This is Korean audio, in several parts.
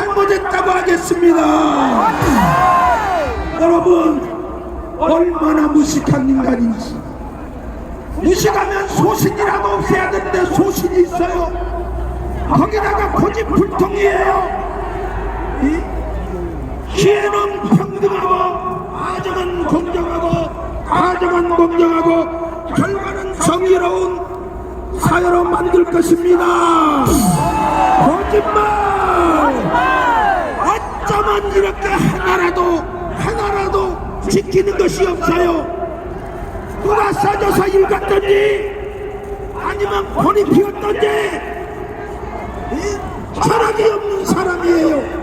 잘못했다고 하겠습니다. 여러분 얼마나 무식한 인간인지 무식하면 소신이라도 없애야 되는데 소신이 있어요. 거기다가 고집불통이에요. 이? 기회는 평등하고 과정은 공정하고 과정은 공정하고 결과는 정의로운 사회로 만들 것입니다. 거짓말! 어쩌면 이렇게 하나라도 하나라도 지키는 것이 없어요. 누가 싸줘서 읽었던지 아니면 본이 피웠던지 이? 철학이 없는 사람이에요.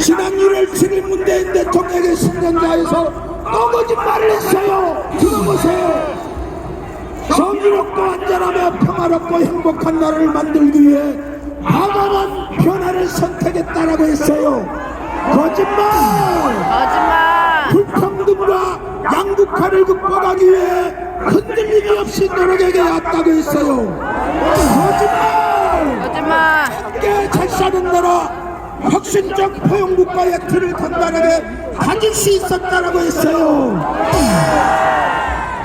지난 1월 7일 문재인 대통령의 신년사에서 또 거짓말을 했어요. 들어보세요. 정의롭고 안전하며 평화롭고 행복한 나라를 만들기 위해 과감한 변화를 선택했다라고 했어요. 거짓말! 거짓말. 불평등과 양극화를 극복하기 위해 흔들림이 없이 노력에게 왔다고 했어요. 거짓말! 거짓말. 함께 잘 사는 나라 혁신적 포용국가의 틀을 단단하게 가질 수 있었다라고 했어요.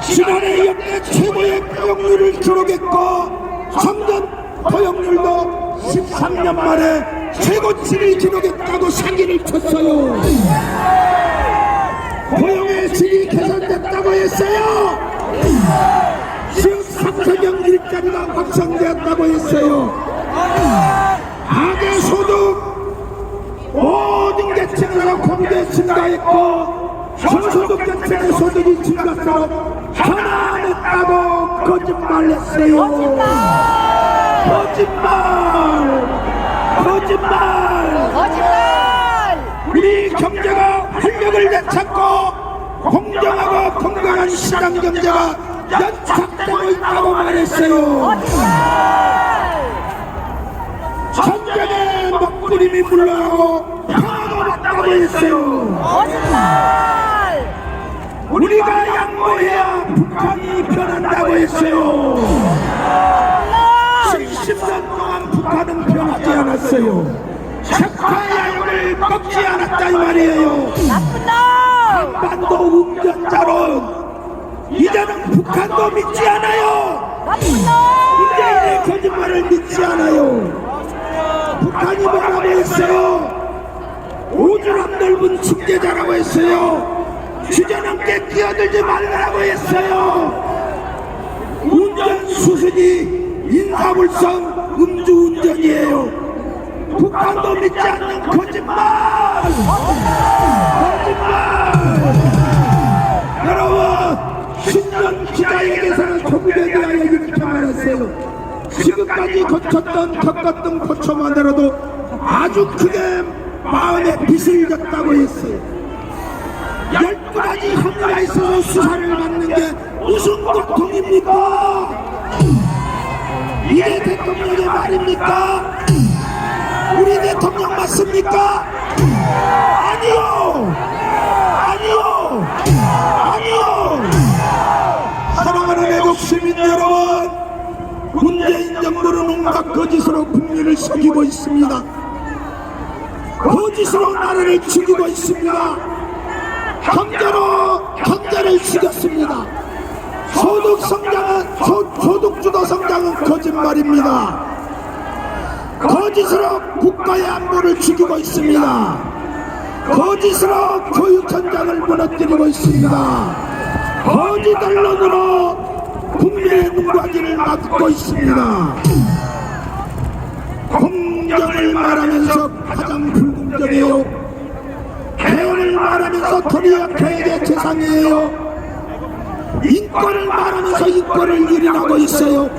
지난해 역대 최고의 포용률을 기록했고 청년 포용률도 13년 만에 최고치를 기록했다고 상기를 쳤어요. 포용의 질이 개선됐다고 했어요. 지역 3세경 일자리가 확산되었다고 했어요. 하계 소득 모든 계층에서 공개 증가했고 저소득 계층의 소득이 증가처럼 변화했다고 거짓말했어요. 거짓말, 거짓말. 거짓말. 우리 경제가 활력을 되찾고 공정하고 건강한 시장 경제가 연착되고 있다고 말했어요. 전쟁의 먹구름이 물러가고 평화가 왔다고 했어요. 거짓말. 우리가 양보해야 북한이 변한다고 했어요. 70년 동안 북한은 변하지 않았어요. 책화야욕을 꺾지 않았다 이 말이에요. 놈. 한반도 운전자론 이제는 북한도 믿지 않아요. 나쁜 놈. 문재인의 거짓말을 믿지 않아요. 북한이 뭐라고 했어요? 우주란 넓은 침대자라고 했어요. 주전함께 끼어들지 말라고 했어요. 운전 수순이 인사불성 음주운전이에요. 북한도 믿지 않는 거짓말! 거짓말! 여러분, 신년 기자에게서는 조국에 대하여 이렇게 말했어요. 지금까지 거쳤던 겪었던 고초만으로도 아주 크게 마음에 빚을 졌다고 했어요. 열두 가지 혐의가 있어서 수사를 받는 게 무슨 고통입니까? 이게 대통령의 말입니까? 우리 대통령 맞습니까? 아니요! 아니요! 아니요! 사랑하는 애국 시민 여러분! 문재인 정부는 온갖 거짓으로 국민을 속이고 있습니다. 거짓으로 나라를 죽이고 있습니다. 경제로 경제를 죽였습니다. 소득 성장은 소, 소득 주도 성장은 거짓말입니다. 거짓으로 국가의 안보를 죽이고 있습니다. 거짓으로 교육 현장을 무너뜨리고 있습니다. 거짓 언론으로 국민의 눈과기를 막고 있습니다. 공정을 말하면서 가장 불공정해요. 개헌을 말하면서 도리학회에게 재상이에요. 인권을 말하면서 인권을 유린하고 있어요.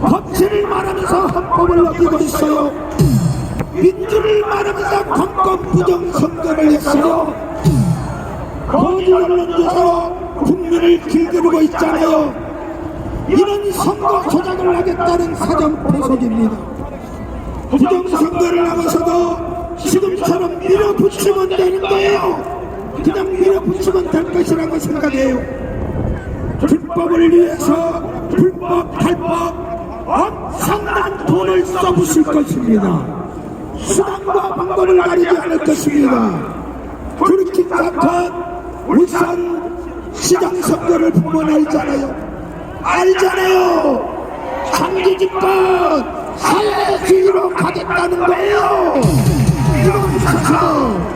법치를 말하면서 헌법을 어기고 있어요. 민주를 말하면서 건건 부정 선거를 했어요. 거짓 언론조사로 국민을 길들이고 있잖아요. 이런 선거 조작을 하겠다는 사전 포석입니다. 부정선거를 나가서도 지금처럼 밀어붙이면 되는 거예요. 그냥 밀어붙이면 될 것이라고 생각해요. 불법을 위해서 불법, 탈법 엄청난 돈을 써부실 것입니다. 수단과 방법을 가리지 않을 것입니다. 불킨 사건 울산 시장 선거를 보면 알잖아요. 알잖아요. 장기집권 사회주의로 가겠다는 거예요. 이런 사서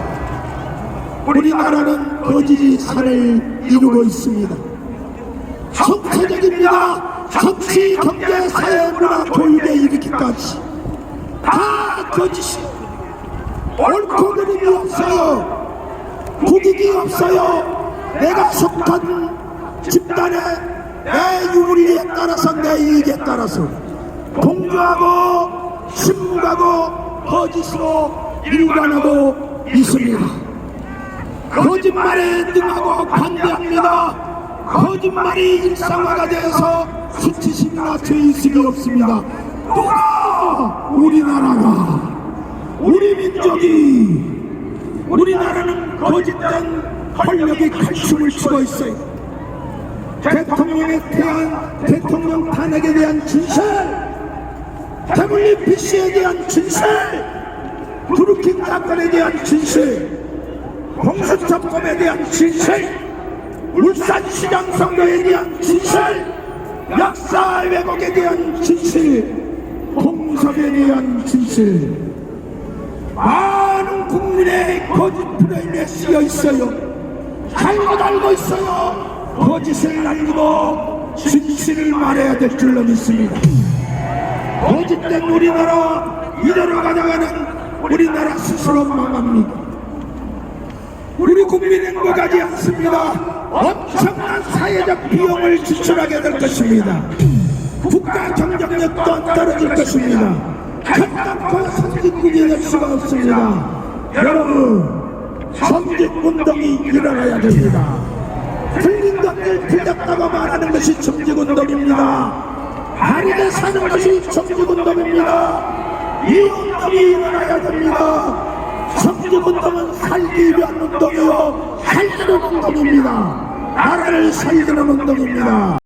우리나라는 거짓이 산을 이루고 있습니다. 정체적입니다. 정치, 경제, 사회, 문화, 교육에 이르기까지 다 거짓이 옳고 그름이 없어요. 국익이 없어요. 내가 속한 집단의 내 유불리에 따라서 내 이익에 따라서 공조하고 신문하고 거짓으로 일관하고 있습니다. 거짓말에 능하고 반대합니다. 거짓말이 일상화가 되어서 수치심이나 죄의식이 없습니다. 누가 우리나라가 우리 민족이 우리나라는 거짓된 권력이 칼춤을 추고 있어요. 대통령에 대한 대통령 탄핵에 대한 진실, WPC에 대한 진실, 두루킹 사건에 대한 진실, 공수처법에 대한 진실, 울산시장 선거에 대한 진실, 역사 왜곡에 대한 진실, 공석에 대한 진실, 많은 국민의 거짓 프레임에 쓰여 있어요. 잘못 알고 있어요. 거짓을 알고 진실을 말해야 될 줄로 믿습니다. 거짓된 우리나라 이대로 가다가는 우리나라 스스로 망합니다. 우리 국민은 뭐가지 않습니다. 엄청난 사회적 비용을 지출하게 될 것입니다. 국가 경쟁력도 떨어질 것입니다. 결단코 선진국이 될 수가 없습니다. 여러분, 선진운동이 일어나야 됩니다. 틀린 것들 틀렸다고 말하는 것이 정직운동입니다. 바르게 사는 것이 정직운동입니다. 이 운동이 일어나야 됩니다. 정직운동은 살기 위한 운동이요 살리는 운동입니다. 나라를 살리는 운동입니다.